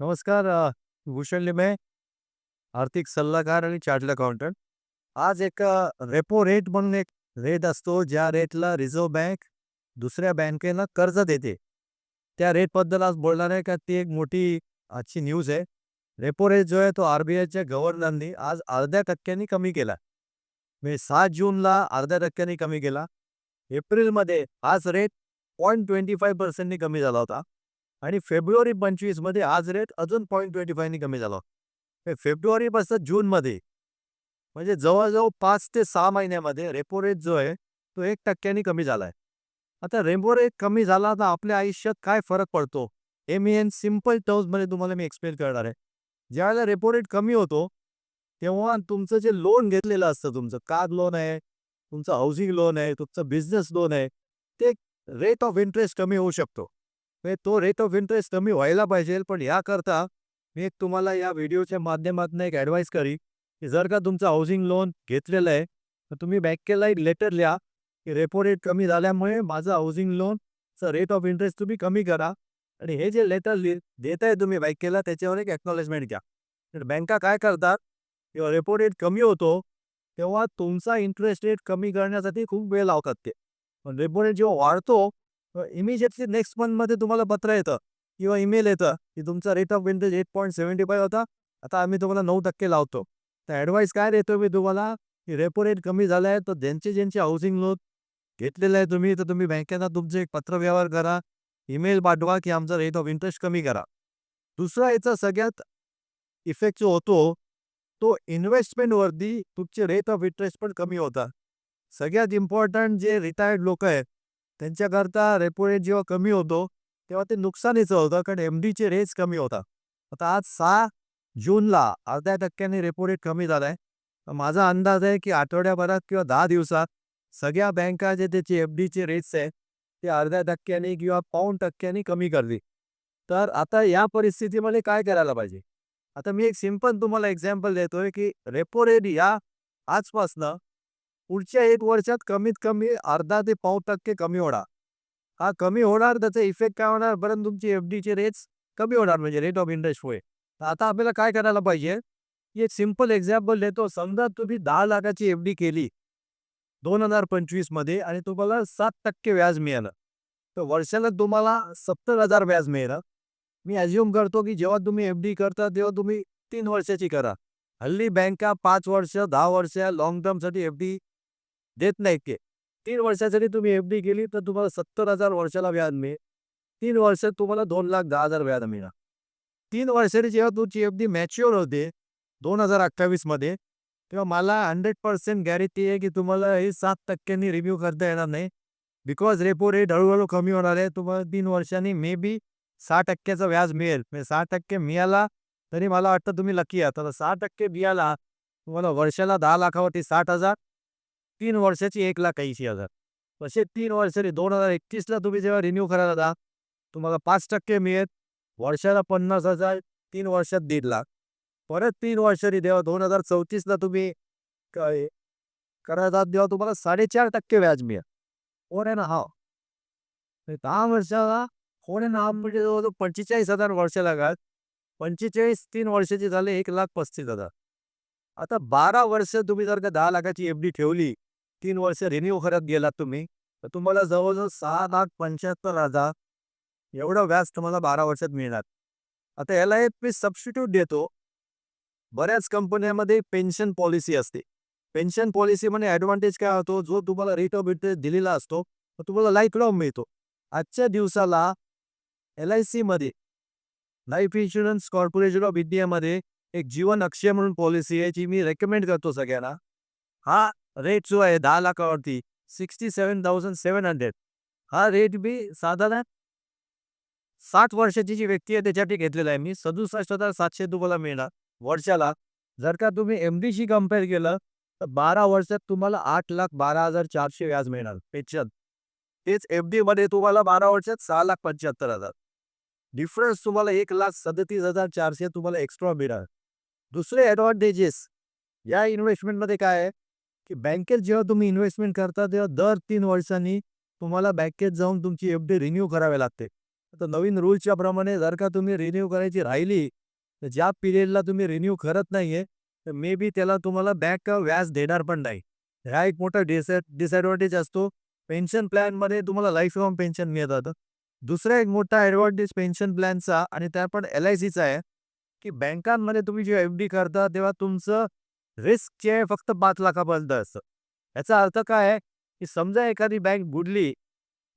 नमस्कार भूषण लिमे आर्थिक सल्लागार आणि चार्टर्ड अकाउंटंट. आज एक रेपो रेट म्हणून एक रेट असतो ज्या रेटला रिझर्व्ह बँक दुसऱ्या बँकेला कर्ज देते. त्या रेटबद्दल आज बोलणार आहे का ती एक मोठी आजची न्यूज आहे. रेपो रेट जो आहे तो आर बी आयच्या गव्हर्नरनी आज अर्ध्या टक्क्यांनी कमी केला. म्हणजे सात जूनला अर्ध्या टक्क्यांनी कमी केला. एप्रिलमध्ये हाच रेट पॉईंट ट्वेंटी फाईव्ह पर्सेंटनी कमी झाला होता. आणि फेब्रुवारी पंचवीसमध्ये आज रेट अजून पॉईंट ट्वेंटी फायनी कमी झाला. हे फेब्रुवारीपासून जूनमध्ये म्हणजे जवळजवळ पाच ते सहा महिन्यामध्ये रेपो रेट जो आहे तो एक टक्क्यानी कमी झाला आहे आता रेपो रेट कमी झाला तर आपल्या आयुष्यात काय फरक पडतो? हे मी एन सिंपल टर्म्समध्ये तुम्हाला मी एक्सप्लेन करणार आहे. ज्यावेळेला रेपो रेट कमी होतो तेव्हा तुमचं जे लोन घेतलेलं असतं तुमचं कार लोन आहे तुमचं हाऊसिंग लोन आहे तुमचं बिझनेस लोन आहे ते रेट ऑफ इंटरेस्ट कमी होऊ शकतो. म्हणजे तो रेट ऑफ इंटरेस्ट कमी व्हायला पाहिजे पण याकरता मी एक तुम्हाला या व्हिडिओच्या माध्यमातून एक ॲडवाईस करी की जर का तुमचं हाऊसिंग लोन घेतलेलं आहे तर तुम्ही बँकेला एक लेटर लिहा की रेपो रेट कमी झाल्यामुळे माझं हाऊसिंग लोनचं रेट ऑफ इंटरेस्ट तुम्ही कमी करा. आणि हे जे लेटर लि देत आहे तुम्ही बँकेला त्याच्यावर एक ॲक्नॉलेजमेंट घ्या. तर बँका काय करतात किंवा रेपो रेट कमी होतो तेव्हा तुमचा इंटरेस्ट रेट कमी करण्यासाठी खूप वेळ लावतात ते. पण रेपो रेट जेव्हा वाढतो इमिजिएटली नेक्स्ट मंथमध्ये तुम्हाला पत्र येतं किंवा ईमेल येतं की तुमचा rate of interest eight point seventy five होता. आता आम्ही तुम्हाला नऊ टक्के लावतो. तर ॲडवाईस काय देतो मी तुम्हाला? की रेपो रेट कमी झाला आहे तर ज्यांचे ज्यांचे हाऊसिंग लोन घेतलेलं आहे तुम्ही तर तुम्ही बँकेला तुमचे एक पत्रव्यवहार करा ईमेल पाठवा की आमचा रेट ऑफ इंटरेस्ट कमी करा. दुसरा याचा सगळ्यात इफेक्ट जो होतो तो इन्व्हेस्टमेंटवरती तुमचे रेट ऑफ इंटरेस्ट पण कमी होता. सगळ्यात इम्पॉर्टंट जे रिटायर्ड लोक आहेत त्यांच्याकरता रेपो रेट जेव्हा कमी होतो तेव्हा ते नुकसानीचं होतं कारण एम डीचे रेट्स कमी होता. आता आज सहा जूनला अर्ध्या टक्क्याने रेपो रेट कमी झाला आहे माझा अंदाज आहे की आठवड्याभरात किंवा दहा दिवसात सगळ्या बँका जे त्याचे एफ डीचे रेट्स आहे ते अर्ध्या टक्क्याने किंवा पाऊण टक्क्यांनी कमी करली तर आता या परिस्थितीमध्ये काय करायला पाहिजे? आता मी एक सिंपल तुम्हाला एक्झाम्पल देतोय की रेपो रेट या आजपासनं पुढच्या एक वर्षात कमीत कमी अर्धा ते पाऊ टक्के कमी होणार. हा कमी होणार त्याचा इफेक्ट काय होणार? परंतु तुमची एफ डीचे रेट्स कमी होणार म्हणजे रेट ऑफ इंटरेस्ट होय. तर आता आपल्याला काय करायला पाहिजे? एक सिंपल एक्झाम्पल देतो. समजा तुम्ही दहा लाखाची एफ डी केली दोन हजार पंचवीसमध्ये आणि तुम्हाला सात टक्के व्याज मिळालं. तर वर्षाला तुम्हाला सत्तर हजार व्याज मिळालं. मी अज्युम करतो की जेव्हा तुम्ही एफ डी करता तेव्हा तुम्ही तीन वर्षाची करा. हल्ली बँका पाच वर्ष दहा वर्ष लॉंग टर्मसाठी एफ डी देत नाहीत ते तीन वर्षासाठी तुम्ही एफ डी केली तर तुम्हाला सत्तर हजार वर्षाला व्याज मिळेल. तीन वर्षात तुम्हाला दोन लाख दहा हजार व्याज मिळणार. तीन वर्षांनी जेव्हा तुमची एफ डी मॅच्युअर होते दोन हजार अठ्ठावीसमध्ये तेव्हा मला हंड्रेड पर्सेंट गॅरंटी आहे की तुम्हाला हे सात टक्क्यांनी रिव्ह्यू करता येणार नाही. बिकॉज रेपो रेट हळूहळू कमी होणार आहे तुम्हाला तीन वर्षांनी मे बी सहा टक्क्याचं व्याज मिळेल. म्हणजे सहा टक्के मिळाला तरी मला वाटतं तुम्ही लकी आहात. सहा टक्के मिळाला तुम्हाला वर्षाला दहा लाखावरती साठ हजार तीन वर्षाची एक लाख ऐंशी हजार. तसे तीन वर्षाने दोन हजार एकतीसला तुम्ही जेव्हा रिन्यू करायला जा तुम्हाला पाच टक्के मिळेल. वर्षाला पन्नास हजार तीन वर्षात दीड लाख. परत तीन वर्षांनी जेव्हा दोन हजार चौतीसला तुम्ही करायला जात तेव्हा तुम्हाला साडेचार टक्के व्याज मिळेल. फोर अँड ना दहा वर्षाला हो अँड ना म्हणजे जवळजवळ पंचेचाळीस हजार वर्षाला घाल पंचेचाळीस तीन वर्षाची झाले एक लाख पस्तीस हजार. आता बारा वर्ष तुम्ही जर का दहा लाखाची एफ डी ठेवली तीन वर्ष रिन्यू करत गेलात तुम्ही. तर तुम्हाला जवळजवळ सहा लाख पंच्याहत्तर हजार एवढं व्याज तुम्हाला बारा वर्षात मिळणार. आता याला एक मी सबस्टिट्यूट देतो. बऱ्याच कंपन्यामध्ये पेन्शन पॉलिसी असते. पेन्शन पॉलिसीमध्ये ॲडव्हान्टेज काय होतो? जो तुम्हाला रेट ऑफ इंटरेस्ट दिलेला असतो तो तुम्हाला लाईफ लॉंग मिळतो. आजच्या दिवसाला एल आय सीमध्ये लाईफ इन्शुरन्स कॉर्पोरेशन ऑफ इंडियामध्ये एक जीवन अक्षय म्हणून पॉलिसी आहे जी मी रेकमेंड करतो सगळ्यांना. हा रेट जो आहे दहा लाखावरती sixty seven thousand seven hundred हा रेट बी साधारण साठ वर्षाची जी व्यक्ती आहे त्याच्यासाठी घेतलेला आहे. मी सदुसष्ट हजार सातशे तुम्हाला मिळणार वर्षाला. जर का तुम्ही एम डीशी कंपेअर केलं तर बारा वर्षात तुम्हाला आठ लाख बारा हजार चारशे व्याज मिळणार. पेन्शन. तेच एफ डीमध्ये तुम्हाला बारा वर्षात सहा लाख पंच्याहत्तर हजार. डिफरन्स तुम्हाला एक लाख सदतीस हजार चारशे तुम्हाला एक्स्ट्रा मिळणार. दुसरे ॲडव्हान्टेजेस या इन्व्हेस्टमेंटमध्ये काय आहे? की बँकेत जेव्हा तुम्ही इन्व्हेस्टमेंट करता तेव्हा दर तीन वर्षांनी तुम्हाला बँकेत जाऊन तुमची एफ डी रिन्यू करावी लागते. आता नवीन रूलच्या प्रमाणे जर का तुम्ही रिन्यू करायची राहिली तर ज्या पिरियडला तुम्ही रिन्यू करत नाहीये तर मे बी त्याला तुम्हाला बँक व्याज देणार पण नाही. हा एक मोठा डिसॅ डिसॲडव्हान्टेज असतो. पेन्शन प्लॅनमध्ये तुम्हाला लाईफ लॉंग पेन्शन मिळतात. दुसरा एक मोठा ॲडव्हान्टेज पेन्शन प्लॅनचा आणि त्या पण एल आय सीचा आहे की बँकांमध्ये तुम्ही जेव्हा एफ डी करता तेव्हा तुमचं रिस्कचे आहे फक्त पाच लाखापर्यंत असतं. याचा अर्थ काय आहे? की समजा एखादी बँक बुडली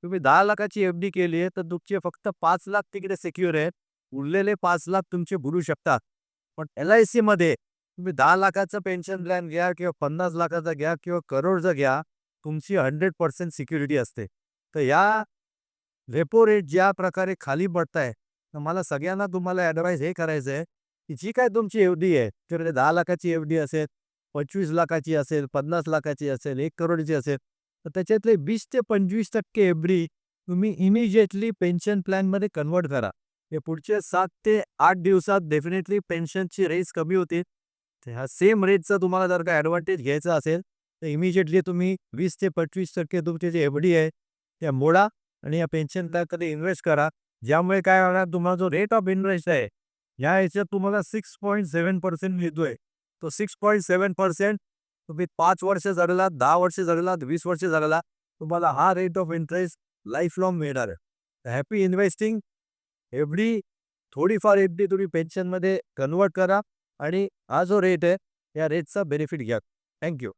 तुम्ही दहा लाखाची एफ डी केली आहे तर तुमचे फक्त पाच लाख तिकडे सिक्युअर आहेत. उरलेले पाच लाख तुमचे बुडू शकतात. पण एल आय सीमध्ये तुम्ही दहा लाखाचं पेन्शन प्लॅन घ्या किंवा पन्नास लाखाचा घ्या किंवा करोडचं घ्या तुमची हंड्रेड पर्सेंट सिक्युरिटी असते. तर या रेपो रेट ज्या प्रकारे खाली पडताय तर मला सगळ्यांना तुम्हाला ॲडवाईस हे करायचं आहे जी काय तुमची एफ डी आहे त्यामध्ये दहा लाखाची एफ डी असेल पंचवीस लाखाची असेल पन्नास लाखाची असेल एक करोडची असेल तर त्याच्यातले वीस ते पंचवीस टक्के एफ डी तुम्ही इमिजिएटली पेन्शन प्लॅनमध्ये कन्वर्ट करा. हे पुढचे सात ते आठ दिवसात डेफिनेटली पेन्शनची रेस कमी होतील. तर ह्या सेम रेटचा तुम्हाला जर का ॲडव्हान्टेज घ्यायचा असेल तर इमिजिएटली तुम्ही वीस ते पंचवीस टक्के तुमचे जे एफ डी आहे त्या मोडा आणि या पेन्शन कधी इन्व्हेस्ट करा. ज्यामुळे काय होणार तुम्हाला जो रेट ऑफ इंटरेस्ट आहे या ह्याच्यात तुम्हाला सिक्स पॉईंट सेव्हन पर्सेंट मिळतोय. तो सिक्स पॉईंट सेव्हन पर्सेंट तुम्ही पाच वर्ष जगला दहा वर्ष जगला वीस वर्ष जगला तुम्हाला हा rate of interest life long मिळणार आहे. हॅपी इन्व्हेस्टिंग एवढी थोडीफार एफडी तुम्ही पेन्शनमध्ये कन्वर्ट करा आणि हा जो रेट आहे या रेटचा बेनिफिट घ्या. थँक्यू